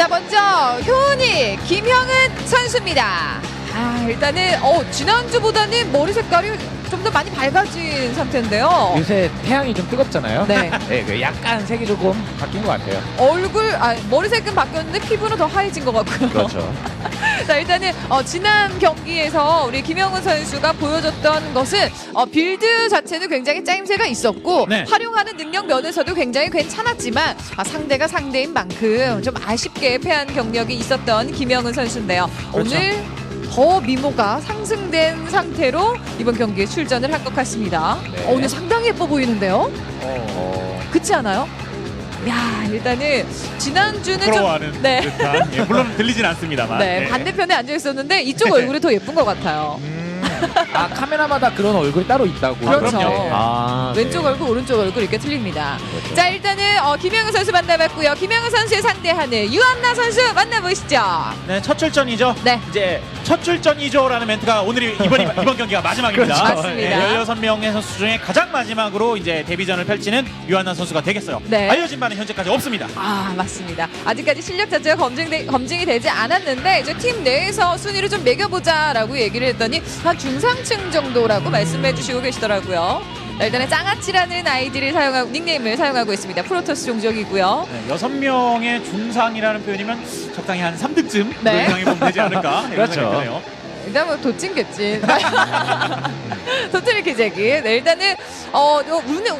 자 먼저 효은이 김형은 선수입니다. 아 일단은 어 지난주보다는 머리 색깔이 좀 더 많이 밝아진 상태인데요. 요새 태양이 좀 뜨겁잖아요. 네. 네, 그 약간 색이 조금 바뀐 것 같아요. 얼굴 아 머리색은 바뀌었는데 피부는 더 하얘진 것 같고요. 그렇죠. 자 일단은 어, 지난 경기에서 우리 김영훈 선수가 보여줬던 것은 어, 빌드 자체는 굉장히 짜임새가 있었고 네. 활용하는 능력 면에서도 굉장히 괜찮았지만 아, 상대가 상대인 만큼 좀 아쉽게 패한 경력이 있었던 김영훈 선수인데요. 그렇죠. 오늘 더 미모가 상승된 상태로 이번 경기에 출전을 한 것 같습니다. 네. 어, 오늘 상당히 예뻐 보이는데요. 어, 그렇지 않아요? 야 일단은 지난주는 좀 부러워하는 네. 듯한 예, 물론 들리진 않습니다만 네, 네. 반대편에 앉아 있었는데 이쪽 얼굴이 더 예쁜 것 같아요. 음, 아 카메라마다 그런 얼굴이 따로 있다고. 그렇죠. 그럼요. 아, 네. 왼쪽 얼굴, 오른쪽 얼굴 이렇게 틀립니다. 그렇죠. 자, 일단은 어, 김영은 선수 만나봤고요. 김영은 선수의 상대하는 유한나 선수 만나보시죠. 네, 첫 출전이죠. 네. 이제 첫 출전이죠라는 멘트가 오늘이 이번 이번 경기가 마지막입니다. 그렇죠. 맞습니다. 16명의 선수 중에 가장 마지막으로 이제 데뷔전을 펼치는 유한나 선수가 되겠어요. 네. 알려진 바는 현재까지 없습니다. 아, 맞습니다. 아직까지 실력 자체가 검증되, 검증이 되지 않았는데 이제 팀 내에서 순위를 좀 매겨보자라고 얘기를 했더니 한 중상층 정도라고 말씀해 주시고 계시더라고요. 자, 일단은 짱아치라는 아이디를 사용하고 닉네임을 사용하고 있습니다. 프로토스 종족이고요. 네, 여섯 명의 중상이라는 표현이면 적당히 한 3등쯤 네. 생각해 보면 되지 않을까 이런 그렇죠. 생각이 드네요. 일단 뭐 도찐 겠지. 도찐이 기재기. 네, 일단은 어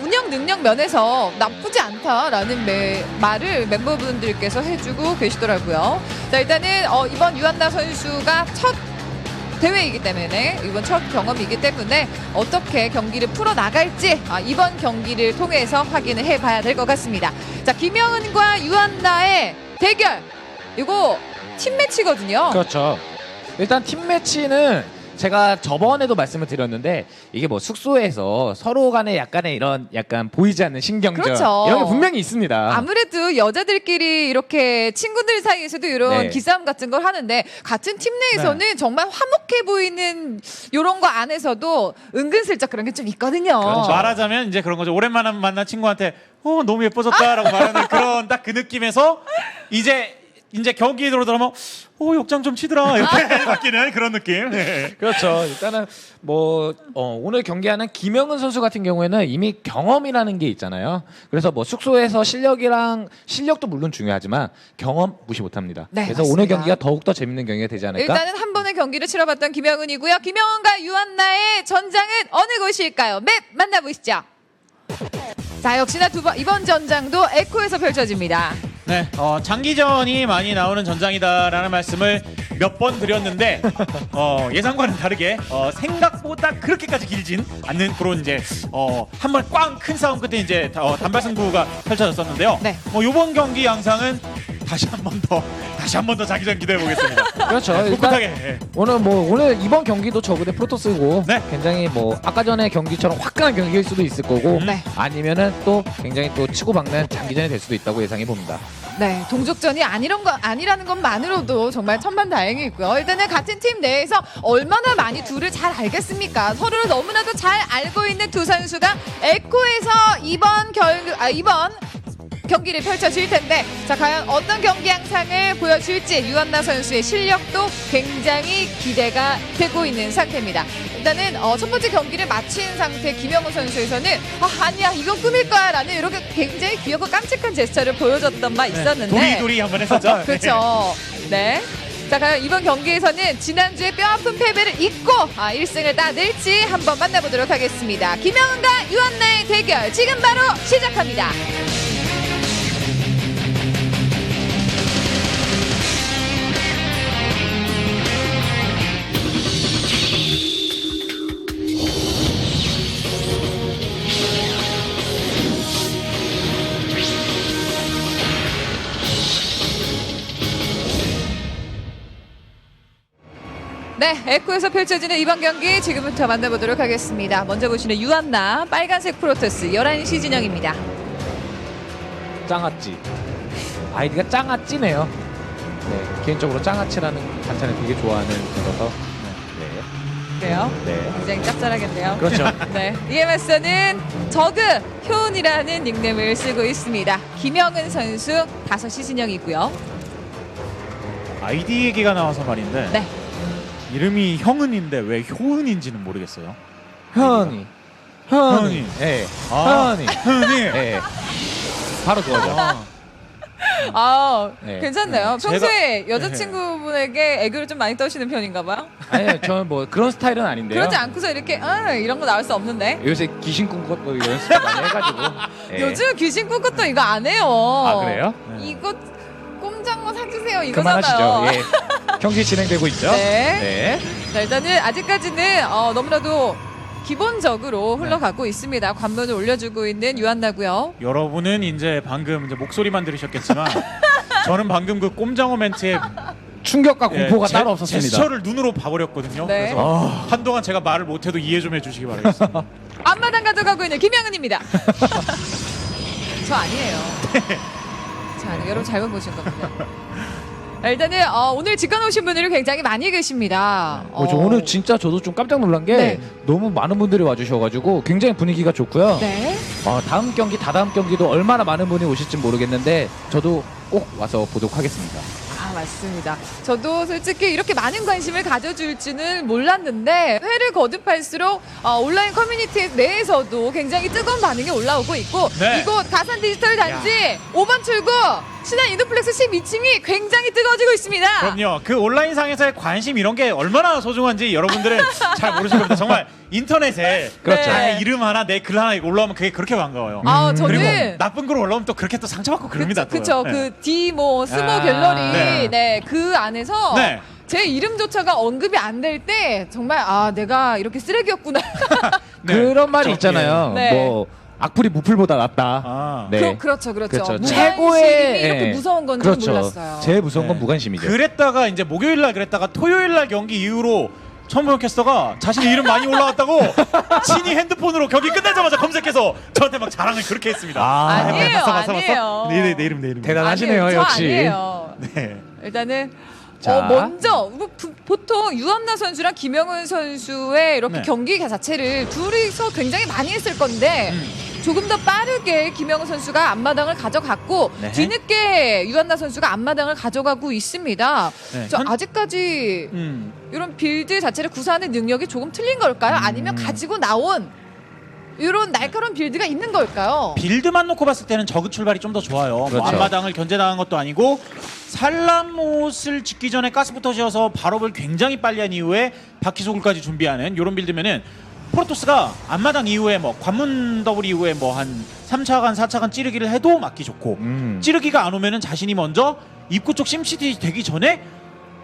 운영 능력 면에서 나쁘지 않다라는 매, 말을 멤버분들께서 해주고 계시더라고요. 자 일단은 어, 이번 유한나 선수가 첫 대회이기 때문에 이번 첫 경험이기 때문에 어떻게 경기를 풀어 나갈지 아, 이번 경기를 통해서 확인을 해봐야 될 것 같습니다. 자 김영은과 유한나의 대결 이거 팀 매치거든요. 그렇죠. 일단 팀 매치는 제가 저번에도 말씀을 드렸는데 이게 뭐 숙소에서 서로 간에 약간의 이런 약간 보이지 않는 신경전 그렇죠. 이런 게 분명히 있습니다. 아무래도 여자들끼리 이렇게 친구들 사이에서도 이런 네. 기싸움 같은 걸 하는데 같은 팀 내에서는 정말 화목해 보이는 이런 거 안에서도 은근슬쩍 그런 게 좀 있거든요. 그렇죠. 말하자면 이제 그런 거죠. 오랜만에 만난 친구한테 어 너무 예뻐졌다라고 말하는 그런 딱 그 느낌에서 이제 이제 경기 들어오면 어 역장 좀 치더라 이렇게 바뀌는 그런 느낌. 네. 그렇죠. 일단은 뭐 어, 오늘 경기하는 김영은 선수 같은 경우에는 이미 경험이라는 게 있잖아요. 그래서 뭐 숙소에서 실력이랑 실력도 물론 중요하지만 경험 무시 못합니다. 네, 그래서 맞습니다. 오늘 경기가 더욱 더 재밌는 경기가 되지 않을까? 일단은 한 번의 경기를 치러봤던 김영은이고요. 김영은과 유한나의 전장은 어느 곳일까요? 맵 만나보시죠. 자 역시나 두 번 이번 전장도 에코에서 펼쳐집니다. 네, 어, 장기전이 많이 나오는 전장이다라는 말씀을 몇 번 드렸는데 어, 예상과는 다르게 어, 생각보다 그렇게까지 길진 않는 그런 이제 어, 한번 꽝 큰 싸움 끝에 이제 어, 단발 승부가 펼쳐졌었는데요. 네. 뭐 이번 경기 양상은 다시 한 번 더 다시 한 번더 자기전 기대해 보겠습니다. 그렇죠. 일단 꿋꿋하게. 예. 오늘 뭐 오늘 이번 경기도 저그대 프로토스고 네. 굉장히 뭐 아까 전에 경기처럼 화끈한 경기일 수도 있을 거고 네. 아니면은 또 굉장히 또 치고 박는 장기전이 될 수도 있다고 예상해 봅니다. 네, 동족전이 아니란 거 아니라는 것만으로도 정말 천만다행이고요. 일단은 같은 팀 내에서 얼마나 많이 둘을 잘 알겠습니까? 서로를 너무나도 잘 알고 있는 두 선수가 에코에서 이번 결 아, 이번 경기를 펼쳐질 텐데 자 과연 어떤 경기 양상을 보여줄지 유한나 선수의 실력도 굉장히 기대가 되고 있는 상태입니다. 일단은 어, 첫 번째 경기를 마친 상태 김영호 선수에서는 아, 아니야 이건 꿈일 거야 라는 이렇게 굉장히 귀엽고 깜찍한 제스처를 보여줬던 바 있었는데 도리도리 한번 했었죠. 그렇죠. 네. 자, 과연 이번 경기에서는 지난주에 뼈아픈 패배를 잊고 아, 1승을 따낼지 한번 만나보도록 하겠습니다. 김영은과 유한나의 대결 지금 바로 시작합니다. 네, 에코에서 펼쳐지는 이번 경기 지금부터 만나보도록 하겠습니다. 먼저 보시는 유한나 빨간색 프로토스 11시 진영입니다. 짱아찌 아이디가 짱아찌네요. 네, 개인적으로 짱아찌라는 단체를 되게 좋아하는 분이라서 네, 그래요? 네. 굉장히 짭짤하겠네요. 그렇죠. 네, 맞서는 저그 효은이라는 닉네임을 쓰고 있습니다. 김영은 선수 5시 진영이고요. 아이디 얘기가 나와서 말인데 네. 이름이 형은인데 왜 효은인지는 모르겠어요. 현이. 현이. 현이. 예. 아. 현이. 효은이. 예. 바로 그거죠. 아, 아, 네. 괜찮네요. 제가- 평소에 여자친구분에게 애교를 좀 많이 떠시는 편인가 봐요. 아니, 저는 뭐 그런 스타일은 아닌데요. 그러지 않고서 이렇게 아, 이런 거 나올 수 없는데. 요새 귀신 꿈꿨도 연습 많이 해가지고. 예. 요즘 귀신 꿈꿨도 이거 안 해요. 아 그래요? 네. 이거 꼼장어 사주세요 이거잖아요. 그만하시죠. 예. 경기 진행되고 있죠. 네. 네. 자, 일단은 아직까지는 어, 너무나도 기본적으로 흘러가고 있습니다. 관문을 올려주고 있는 유한나고요. 여러분은 이제 방금 이제 목소리만 들으셨겠지만 저는 방금 그 꼼장어 멘트에 충격과 공포가 예, 제- 따로 없었습니다. 제스처를 눈으로 봐버렸거든요. 네. 그래서 한동안 제가 말을 못해도 이해 좀 해주시기 바라겠습니다. 앞마당 가져가고 있는 김양은입니다. 저 아니에요. 자, 여러분 잘못 보신 겁니다. 자, 일단은 어, 오늘 직관 오신 분들이 굉장히 많이 계십니다. 어, 저 오늘 진짜 저도 좀 깜짝 놀란 게 네. 너무 많은 분들이 와주셔가지고 굉장히 분위기가 좋고요. 네. 어, 다음 경기, 다다음 경기도 얼마나 많은 분이 오실지 모르겠는데 저도 꼭 와서 보도록 하겠습니다. 아 맞습니다. 저도 솔직히 이렇게 많은 관심을 가져줄지는 몰랐는데 회를 거듭할수록 어, 온라인 커뮤니티 내에서도 굉장히 뜨거운 반응이 올라오고 있고 네. 이곳 가산 디지털 단지 5번 출구 신한 인도플렉스 12층이 굉장히 뜨거워지고 있습니다. 그럼요. 그 온라인 상에서의 관심 이런 게 얼마나 소중한지 여러분들은 잘 모르실 겁니다. 정말 인터넷에 그렇죠. 나의 이름 하나 내 글 하나 올라오면 그게 그렇게 반가워요. 아 음. 저는 그리고 나쁜 글 올라오면 또 그렇게 또 상처받고 그럽니다. 또. 그쵸 네. 그 D 뭐 스모 아, 갤러리 네. 네그 안에서 네. 제 이름조차가 언급이 안 될 때 정말 아 내가 이렇게 쓰레기였구나 네. 그런 말이 저- 있잖아요. 네. 뭐 악플이 무플보다 낫다. 아. 네. 그, 그렇죠 그렇죠 그렇죠. 무관심이 최고의 이렇게 예. 무서운 건지 그렇죠. 몰랐어요 제일 무서운 건 네. 무관심이죠. 그랬다가 이제 목요일 날 그랬다가 토요일 날 경기 이후로 천보영 캐스터가 자신의 이름 많이 올라왔다고 친히 핸드폰으로 경기 끝나자마자 검색해서 저한테 막 자랑을 그렇게 했습니다. 아, 아니에요, 봤어, 봤어, 아니에요. 봤어? 네, 네, 내 이름, 내 이름. 대단하시네요, 아니에요, 저 역시. 아니에요. 네. 일단은 자. 어, 먼저 뭐 부- 보통 유한나 선수랑 김영은 선수의 이렇게 네. 경기 자체를 둘이서 굉장히 많이 했을 건데 음. 조금 더 빠르게 김영은 선수가 앞마당을 가져갔고 네. 뒤늦게 유한나 선수가 앞마당을 가져가고 있습니다. 네. 저 현- 아직까지 음. 이런 빌드 자체를 구사하는 능력이 조금 틀린 걸까요? 아니면 가지고 나온 이런 날카로운 빌드가 있는 걸까요? 빌드만 놓고 봤을 때는 저그 출발이 좀 더 좋아요. 뭐 그렇죠. 앞마당을 견제당한 것도 아니고 산란못을 짓기 전에 가스부터 지어서 발업을 굉장히 빨리 한 이후에 바퀴소굴까지 준비하는 이런 빌드면은 프로토스가 앞마당 이후에 뭐 관문 더블 이후에 뭐 한 3차간 4차간 찌르기를 해도 맞기 좋고 음. 찌르기가 안 오면은 자신이 먼저 입구 쪽 심시티 되기 전에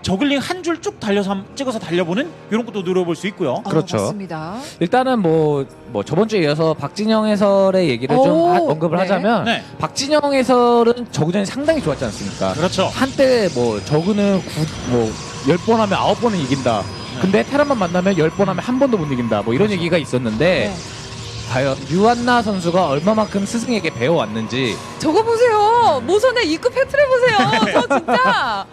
저글링 한 줄 쭉 달려서 한- 찍어서 달려보는 이런 것도 누려볼 수 있고요. 어, 그렇죠. 맞습니다. 일단은 뭐, 뭐 저번 주에 이어서 박진영 해설의 얘기를 좀 오, 하- 언급을 네. 하자면 네. 박진영 해설은 저구전이 상당히 좋았지 않습니까? 그렇죠. 한때 뭐 저그는 구, 뭐 10번 하면 9번은 이긴다. 네. 근데 테란만 만나면 10번 하면 한 번도 못 이긴다. 뭐 이런 얘기가 있었는데 네. 과연 유한나 선수가 얼마만큼 스승에게 배워왔는지 저거 보세요. 모선의 입구 패트를 보세요. 저 진짜.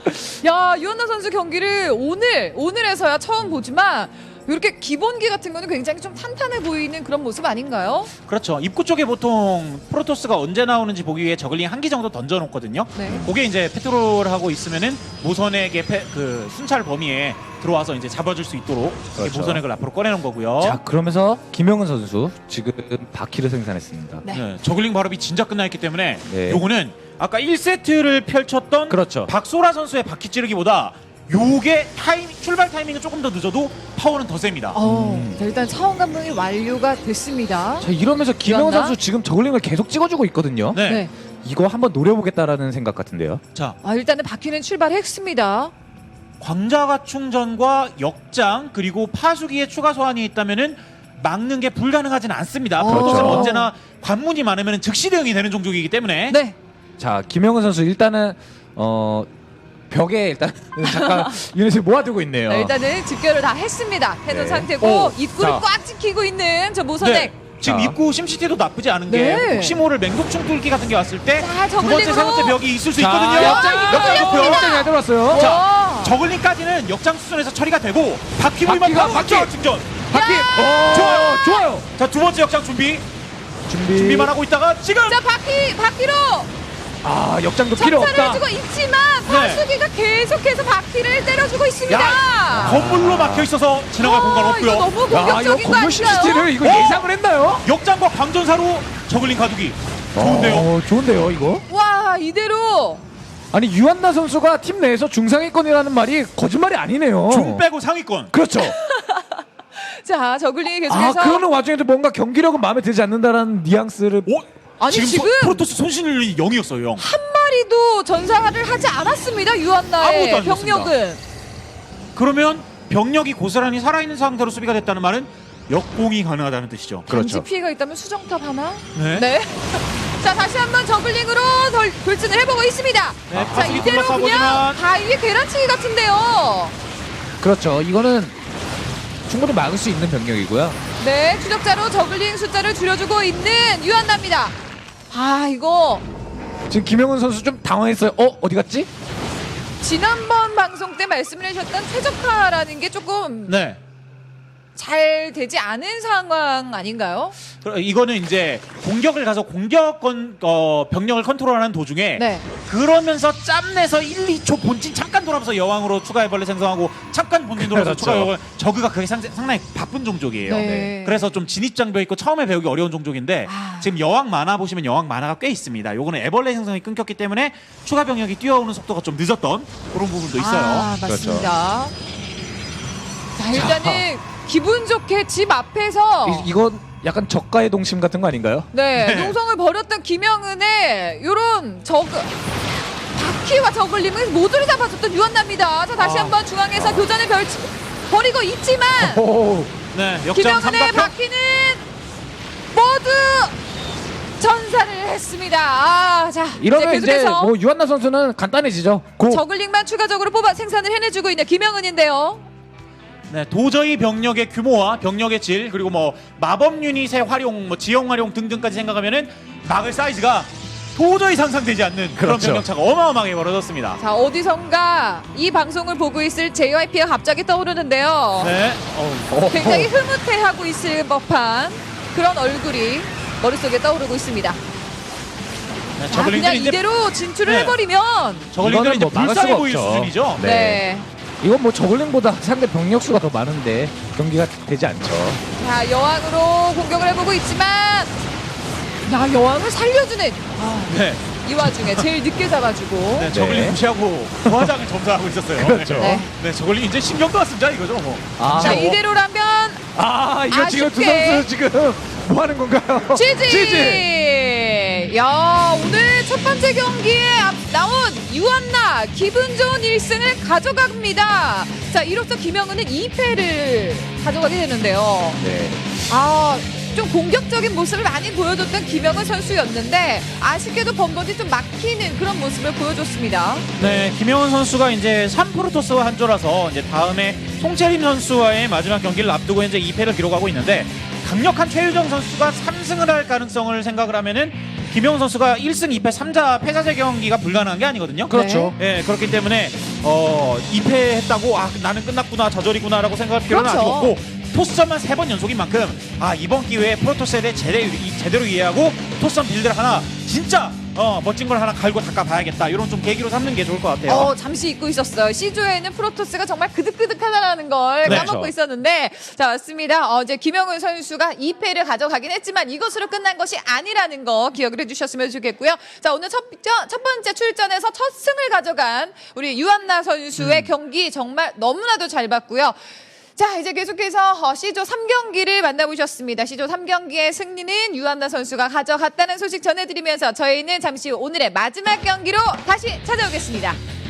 야, 유한나 선수 경기를 오늘, 오늘에서야 처음 보지만 이렇게 기본기 같은 거는 굉장히 좀 탄탄해 보이는 그런 모습 아닌가요? 그렇죠. 입구 쪽에 보통 프로토스가 언제 나오는지 보기 위해 저글링 한 기 정도 던져놓거든요. 네. 그게 이제 페트롤 하고 있으면은 모선액의 페- 그 순찰 범위에 들어와서 이제 잡아줄 수 있도록 그렇죠. 모선액을 앞으로 꺼내놓은 거고요. 자 그러면서 김영은 선수 지금 바퀴를 생산했습니다. 네. 네, 저글링 발업이 진짜 끝나있기 때문에 네. 요거는 아까 1세트를 펼쳤던 그렇죠. 박소라 선수의 바퀴 찌르기보다 요게 타임 출발 타이밍은 조금 더 늦어도 파워는 더 셉니다. 어, 음. 자, 일단 차원 감독이 완료가 됐습니다. 자 이러면서 김영은 유한나? 선수 지금 저글링을 계속 찍어주고 있거든요. 네. 네. 이거 한번 노려보겠다라는 생각 같은데요. 자, 아, 일단은 바퀴는 출발했습니다. 광자가 충전과 역장 그리고 파수기의 추가 소환이 있다면은 막는 게 불가능하진 않습니다. 어. 프로토스는 그렇죠. 언제나 관문이 많으면 즉시 대응이 되는 종족이기 때문에 네. 자 김영은 선수 일단은 어 벽에 일단 잠깐 유닛을 모아두고 있네요. 자, 일단은 집결을 다 했습니다. 해놓은 네. 상태고 오, 입구를 자. 꽉 지키고 있는 저 모선액. 네. 지금 자. 입구 심시티도 나쁘지 않은 게 네. 혹시 모를 맹독충 뚫기 같은 게 왔을 때 자, 두 번째 세 저글링으로. 번째 벽이 있을 수 자, 있거든요. 역장, 역장 좋고요. 역장 잘 들어왔어요. 자, 와. 저글링까지는 역장 수준에서 처리가 되고 바퀴 바퀴가- 바로 바퀴! 바퀴 충전. 바퀴 오, 좋아요. 좋아요. 자 두 번째 역장 준비 준비 준비만 하고 있다가 지금 자, 바퀴, 바퀴로. 아 역장도 필요 없다. 해주고 있지만 네. 파수기가 계속해서 바퀴를 때려주고 있습니다. 야, 건물로 막혀 있어서 지나갈 공간 아, 이거 없고요. 너무 야 이거 공격적인 거 건물 아닌가요? 이거 어? 예상을 했나요? 역장과 광전사로 저글링 가두기 좋은데요. 어, 좋은데요 이거. 와 이대로 아니 유한나 선수가 팀 내에서 중상위권이라는 말이 거짓말이 아니네요. 중 빼고 상위권. 그렇죠. 자 저글링이 아 계속해서 그러는 와중에도 뭔가 경기력은 마음에 들지 않는다라는 뉘앙스를 오, 아니, 지금, 지금- 소- 프로토스 손실률이 0이었어요. 0. 한 마리도 전사를 하지 않았습니다 아무것도 유한나의 안 줬습니다. 병력은 그러면 병력이 고스란히 살아있는 상태로 수비가 됐다는 말은 역공이 가능하다는 뜻이죠. 그렇죠. 단지 피해가 있다면 수정탑 하나? 네. 네. 자 다시 한번 저글링으로 덜, 돌진을 해보고 있습니다. 네, 자 파수기 이대로 둘러싸 그냥 바위에 계란치기 같은데요. 그렇죠. 이거는 충분히 막을 수 있는 병력이고요. 네 추적자로 저글링 숫자를 줄여주고 있는 유한나입니다. 아 이거 지금 김영훈 선수 좀 당황했어요. 어 어디 갔지? 지난번 방송 때 말씀을 해주셨던 최적화라는 게 조금 네. 잘 되지 않은 상황 아닌가요? 그럼 이거는 이제 공격을 가서 공격권 어, 병력을 컨트롤하는 도중에 네. 그러면서 짬내서 1, 2초 본진 잠깐 돌아면서 여왕으로 추가 해벌레 생성하고 잠깐 본진 돌아서 그렇죠. 추가 여왕 저그가 그게 상, 상당히 바쁜 종족이에요. 네. 그래서 좀 진입 장벽 있고 처음에 배우기 어려운 종족인데 아. 지금 여왕 만화 보시면 여왕 만화가 꽤 있습니다. 요거는 애벌레 생성이 끊겼기 때문에 추가 병력이 뛰어오는 속도가 좀 늦었던 그런 부분도 있어요. 아, 맞습니다. 자, 일단은 기분 좋게 집 앞에서 이, 이건 약간 저가의 동심 같은 거 아닌가요? 네, 네. 농성을 벌였던 김영은의 요런 저그 바퀴와 저글링을 모두를 잡아줬던 유한나입니다. 자, 다시 아. 한번 중앙에서 교전을 벌치, 벌이고 있지만 오, 네, 김영은의. 바퀴는 모두 전사를 했습니다. 아, 자, 이러면 이제 계속해서 뭐 유한나 선수는 간단해지죠. 고. 저글링만 추가적으로 뽑아 생산을 해내주고 있는 김영은인데요. 네, 도저히 병력의 규모와 병력의 질 그리고 뭐 마법 유닛의 활용, 뭐 지형 활용 등등까지 생각하면은 막을 사이즈가 도저히 상상되지 않는 그런 그렇죠. 병력 차가 어마어마하게 벌어졌습니다. 자 어디선가 이 방송을 보고 있을 JYP가 갑자기 떠오르는데요. 네, 어, 굉장히 어. 흐뭇해하고 있을 법한 그런 얼굴이 머릿속에 떠오르고 있습니다. 네, 자, 저글링들이 그냥 이제 이대로 진출을 네. 해버리면 저글링들이 이거는 이제 뭐 막을 불쌍해 수가 보일 없죠. 수준이죠. 네. 네. 이건 뭐 저글링보다 상대 병력 수가 더 많은데 경기가 되지 않죠. 자 여왕으로 공격을 해보고 있지만 야 여왕을 살려주는 아, 네, 이 와중에 제일 늦게 잡아주고 네, 저글링 네. 무시하고 부하장을 점사하고 있었어요. 그렇죠. 네. 네, 저글링 이제 신경도 안 쓰자 이거죠. 뭐. 아, 자 뭐- 이대로라면 아 이거 지금 두 아쉽게. 선수 지금 뭐 하는 건가요? 지지! 야 오늘 첫 번째 경기에 앞- 나온 유한나 기분 좋은 1승을 가져갑니다. 자 이로써 김영은은 2패를 가져가게 되는데요. 네. 아. 좀 공격적인 모습을 많이 보여줬던 김영은 선수였는데 아쉽게도 번번이 좀 막히는 그런 모습을 보여줬습니다. 네, 김영훈 선수가 이제 3프로토스와 한조라서 이제 다음에 송채림 선수와의 마지막 경기를 앞두고 이제 2패를 기록하고 있는데 강력한 최유정 선수가 3승을 할 가능성을 생각을 하면은 김영훈 선수가 1승 2패 3자 패자제 경기가 불가능한 게 아니거든요. 그렇죠. 예, 그렇기 때문에 어 2패했다고 아 나는 끝났구나 좌절이구나라고 생각할 필요는 그렇죠. 아직 없고 토스전만 세 번 연속인 만큼 아 이번 기회에 프로토스에 대해 제대로, 이- 제대로 이해하고 토스전 빌드를 하나 진짜 어 멋진 걸 하나 갈고 닦아봐야겠다 이런 좀 계기로 삼는 게 좋을 것 같아요. 어, 잠시 잊고 있었어요. C조에는 프로토스가 정말 그득그득하다라는 걸 네. 까먹고 그렇죠. 있었는데, 자, 맞습니다. 어, 이제 김영훈 선수가 2패를 가져가긴 했지만 이것으로 끝난 것이 아니라는 거 기억을 해주셨으면 좋겠고요. 자, 오늘 첫, 첫- 첫 번째 출전에서 첫 승을 가져간 우리 유한나 선수의 음. 경기 정말 너무나도 잘 봤고요. 자, 이제 계속해서 어, C조 3경기를 만나보셨습니다. C조 3경기의 승리는 유한나 선수가 가져갔다는 소식 전해드리면서 저희는 잠시 후 오늘의 마지막 경기로 다시 찾아오겠습니다.